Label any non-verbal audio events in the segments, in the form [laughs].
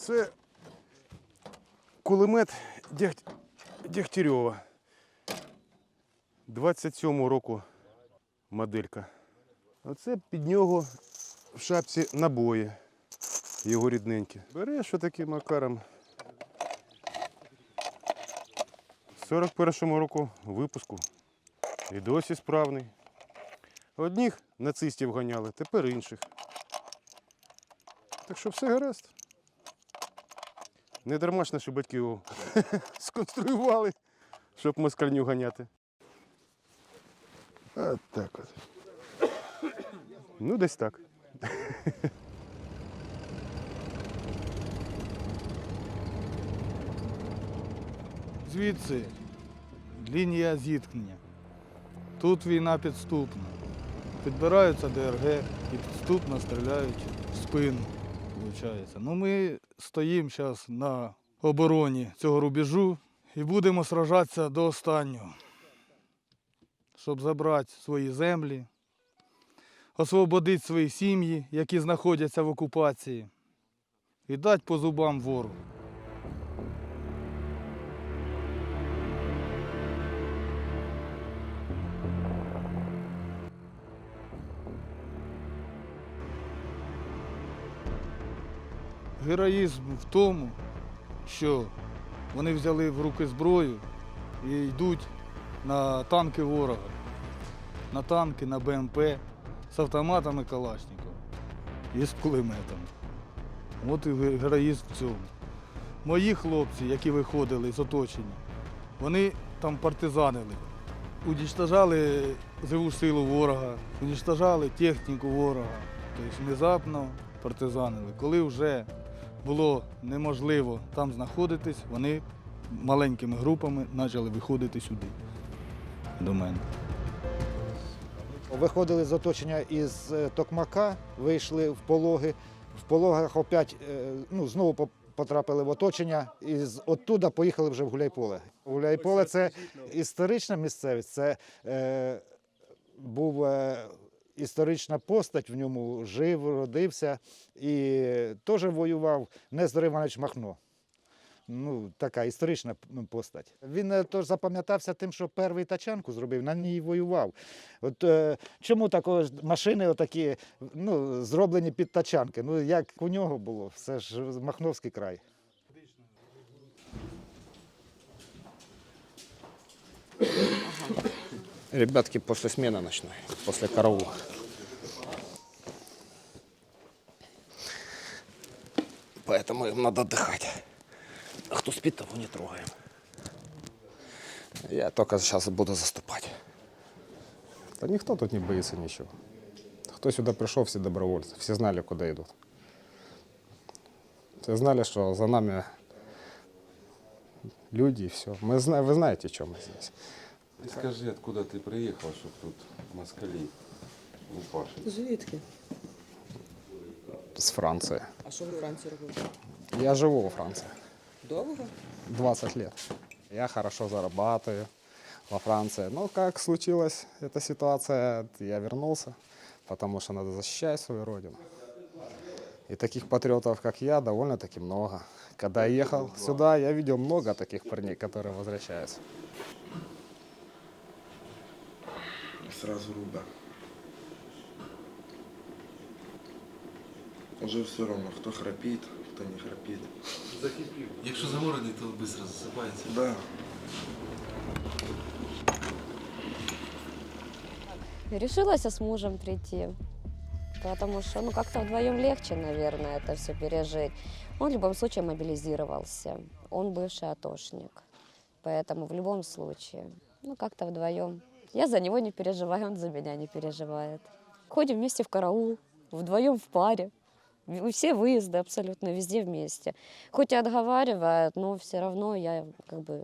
Це кулемет. Дягтярьова. 27 року моделька. Оце під нього в шапці набої. Його рідненькі. Береш отаким макаром. 41-му року випуску. І досі справний. Одних нацистів ганяли, тепер інших. Так що все гаразд. Не дарма ж наші батьки його [laughs] сконструювали, щоб москальню ганяти. От так от. Ну, десь так. Звідси лінія зіткнення. Тут війна підступна. Підбираються ДРГ і підступно стріляють в спину. Виходить. Ну, ми стоїмо зараз на обороні цього рубежу і будемо сражатися до останнього, щоб забрати свої землі, освободити свої сім'ї, які знаходяться в окупації, і дати по зубам ворогу. Героїзм в тому, що вони взяли в руки зброю і йдуть на танки ворога, на танки, на БМП з автоматами Калашникова і з кулеметами. От і героїзм в цьому. Мої хлопці, які виходили з оточення, вони там партизанили, унічтожали живу силу ворога, унічтожали техніку ворога. Тобто внезапно партизанили. Коли вже було неможливо там знаходитись, вони маленькими групами почали виходити сюди, до мене. Виходили з оточення із е, Токмака, вийшли в пологи. В пологах опять е, ну, знову потрапили в оточення і з оттуда поїхали вже в Гуляйполе. Гуляйполе це історична місцевість, це е, був е, історична постать, в ньому жив, родився і теж воював Нестор Іванович Махно. Ну, така історична постать. Він е, тож запам'ятався тим, що перший тачанку зробив, на ній воював. От е, чому такої машини отакі, ну, зроблені під тачанки? Ну, як у нього було, все ж Махновський край. Ребятки после смены ночной, после караула. Поэтому им надо отдыхать. А кто спит, того не трогаем. Я только сейчас буду заступать. Да никто тут не боится ничего. Кто сюда пришел, все добровольцы. Все знали, куда идут. Все знали, что за нами люди и все. Мы зна... Вы знаете, что мы здесь. Ти скажи, откуда ти приїхав, щоб тут москалі лупашить? Звідки? С Франции. А що ви в Франції робите? Я живу во Франции. Довго? 20 лет. Я хорошо зарабатываю во Франции. Но как случилась эта ситуация, я вернулся, потому что надо защищать свою родину. И таких патриотов, как я, довольно-таки много. Когда я ехал сюда, я видел много таких парней, которые возвращаются. Сразу руба. Уже все равно, кто храпит, кто не храпит. Якщо заморений, то швидко засипається. Да. Решилась с мужем прийти, потому что, ну, как-то вдвоем легче, наверное, это все пережить. Он в любом случае мобилизировался, он бывший атошник, поэтому в любом случае, ну, как-то вдвоем. Я за него не переживаю, он за меня не переживает. Ходим вместе в караул, вдвоем в паре. В- Все выезды абсолютно везде вместе. Хоть и отговаривает, но все равно я как бы,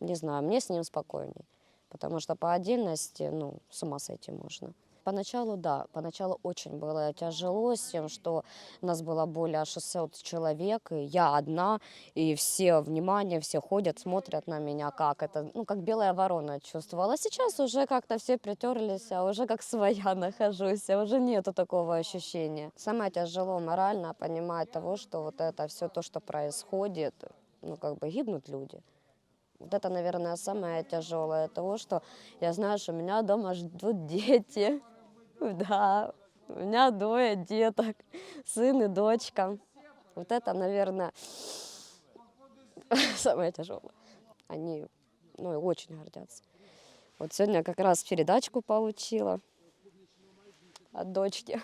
не знаю, мне с ним спокойней. Потому что по отдельности, ну, с ума сойти можно. Поначалу, да, поначалу очень было тяжело с тем, что нас было более 600 человек, и я одна, и все, внимание, все ходят, смотрят на меня, как это, ну, как белая ворона чувствовала. Сейчас уже как-то все притерлись, а уже как своя [laughs] нахожусь, а уже нету такого ощущения. Самое тяжело морально понимать того, что вот это все то, что происходит, ну, как бы гибнут люди. Вот это, наверное, самое тяжелое того, что я знаю, что меня дома ждут [laughs] дети. Да, у меня двое деток, сын и дочка. Вот это, наверное, [laughs] самое тяжелое. Они ну, очень гордятся. Вот сегодня как раз передачку получила от дочки.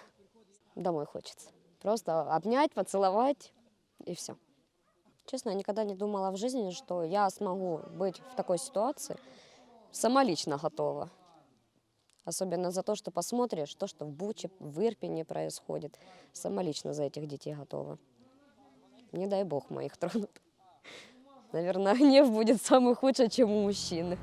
Домой хочется. Просто обнять, поцеловать и все. Честно, я никогда не думала в жизни, что я смогу быть в такой ситуации. Сама лично готова. Особенно за то, что посмотришь, то, что в Буче, в Ирпене происходит. Сама лично за этих детей готова. Не дай бог моих [laughs] тронут. Наверное, гнев будет самый худший, чем у мужчины.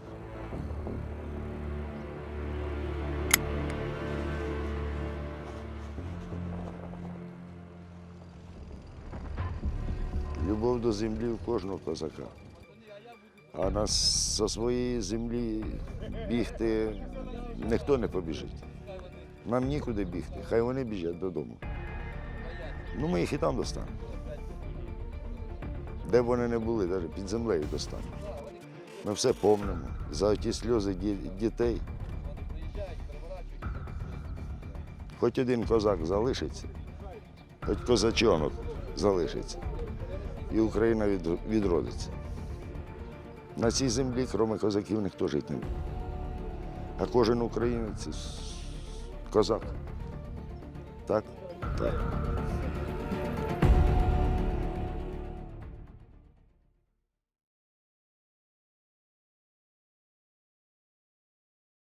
Любов до землі у кожного козака. А нас зі своєї землі бігти ніхто не побіжить. Нам нікуди бігти, хай вони біжать додому. Ну, ми їх і там достанемо. Де б вони не були, навіть під землею достанемо. Ми все помнимо. За ті сльози ді- дітей. Хоч один козак залишиться, хоч козачонок залишиться і Україна відродиться. На цій землі, крім козаків, ніхто жити не буде. А кожен українець козак. Так? Так.